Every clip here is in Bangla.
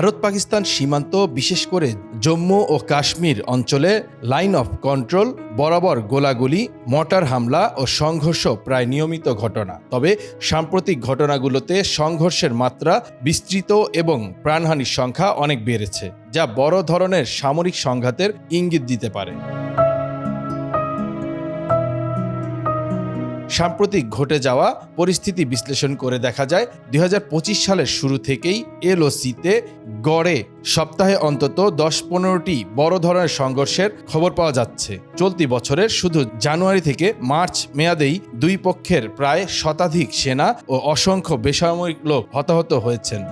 ভারত পাকিস্তান সীমান্ত, বিশেষ করে জম্মু ও কাশ্মীর অঞ্চলে লাইন অফ কন্ট্রোল, বরাবর গোলাগুলি মটার হামলা ও সংঘর্ষ প্রায় নিয়মিত ঘটনা। তবে সাম্প্রতিক ঘটনাগুলোতে সংঘর্ষের মাত্রা বিস্তৃত এবং প্রাণহানির সংখ্যা অনেক বেড়েছে, যা বড় ধরনের সামরিক সংঘাতের ইঙ্গিত দিতে পারে। সাম্প্রতিক ঘটে যাওয়া পরিস্থিতি বিশ্লেষণ করে দেখা যায় দু হাজার পঁচিশ সালের শুরু থেকেই এলওসিতে গড়ে সপ্তাহে অন্তত দশ পনেরোটি বড় ধরনের সংঘর্ষের খবর পাওয়া যাচ্ছে। চলতি বছরের শুধু জানুয়ারি থেকে মার্চ মেয়াদেই দুই পক্ষের প্রায় শতাধিক সেনা ও অসংখ্য বেসামরিক লোক হতাহত হয়েছেন।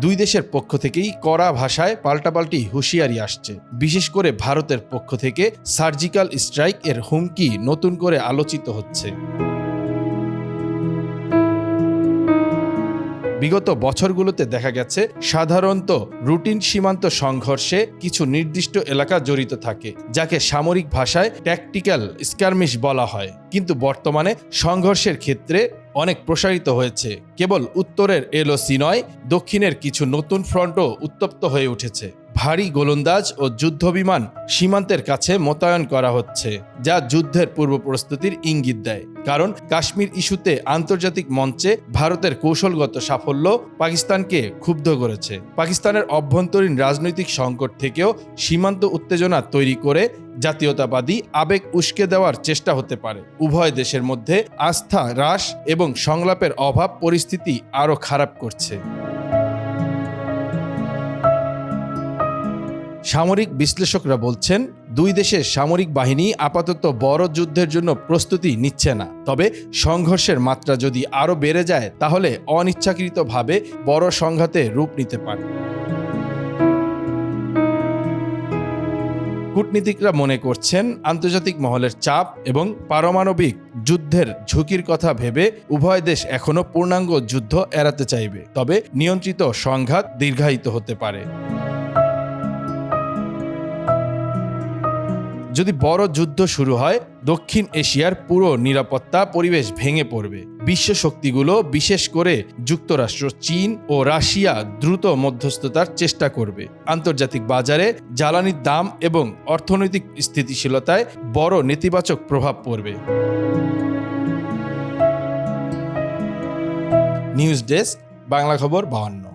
দুই দেশের পক্ষ থেকেই কড়া ভাষায় পাল্টাপাল্টি হুঁশিয়ারি আসছে। বিশেষ করে ভারতের পক্ষ থেকে সার্জিক্যাল স্ট্রাইক এর হুমকি নতুন করে আলোচিত হচ্ছে। বিগত বছরগুলোতে দেখা গেছে, সাধারণত রুটিন সীমান্ত সংঘর্ষে কিছু নির্দিষ্ট এলাকা জড়িত থাকে, যাকে সামরিক ভাষায় ট্যাকটিক্যাল স্কারমিশ বলা হয়। কিন্তু বর্তমানে সংঘর্ষের ক্ষেত্রে অনেক প্রসারিত হয়েছে। কেবল উত্তরের এলওসি নয় দক্ষিণের কিছু নতুন ফ্রন্টও উত্তপ্ত হয়ে উঠেছে। ভারী গোলন্দাজ ও যুদ্ধবিমান সীমান্তের কাছে মোতায়েন করা হচ্ছে, যা যুদ্ধের পূর্ব প্রস্তুতির ইঙ্গিত দেয়। কারণ কাশ্মীর ইস্যুতে আন্তর্জাতিক মঞ্চে ভারতের কৌশলগত সাফল্য পাকিস্তানকে ক্ষুব্ধ করেছে। পাকিস্তানের অভ্যন্তরীণ রাজনৈতিক সংকট থেকেও সীমান্ত উত্তেজনা তৈরি করে জাতীয়তাবাদী আবেগ উস্কে দেওয়ার চেষ্টা হতে পারে। উভয় দেশের মধ্যে আস্থা হ্রাস এবং সংলাপের অভাব পরিস্থিতি আরও খারাপ করছে। সামরিক বিশ্লেষকরা বলছেন, দুই দেশের সামরিক বাহিনী আপাতত বড় যুদ্ধের জন্য প্রস্তুতি নিচ্ছে না। তবে সংঘর্ষের মাত্রা যদি আরও বেড়ে যায়, তাহলে অনিচ্ছাকৃতভাবে বড় সংঘাতে রূপ নিতে পারে। কূটনীতিকরা মনে করছেন, আন্তর্জাতিক মহলের চাপ এবং পারমাণবিক যুদ্ধের ঝুঁকির কথা ভেবে উভয় দেশ এখনও পূর্ণাঙ্গ যুদ্ধ এড়াতে চাইবে। তবে নিয়ন্ত্রিত সংঘাত দীর্ঘায়িত হতে পারে। যদি বড় যুদ্ধ শুরু হয়, দক্ষিণ এশিয়ার পুরো নিরাপত্তা পরিবেশ ভেঙে পড়বে। বিশ্ব শক্তিগুলো বিশেষ করে যুক্তরাষ্ট্র, চীন ও রাশিয়া দ্রুত মধ্যস্থতার চেষ্টা করবে। আন্তর্জাতিক বাজারে জ্বালানির দাম এবং অর্থনৈতিক স্থিতিশীলতায় বড় নেতিবাচক প্রভাব পড়বে। নিউজ ডেস্ক, বাংলা খবর বাহান্ন।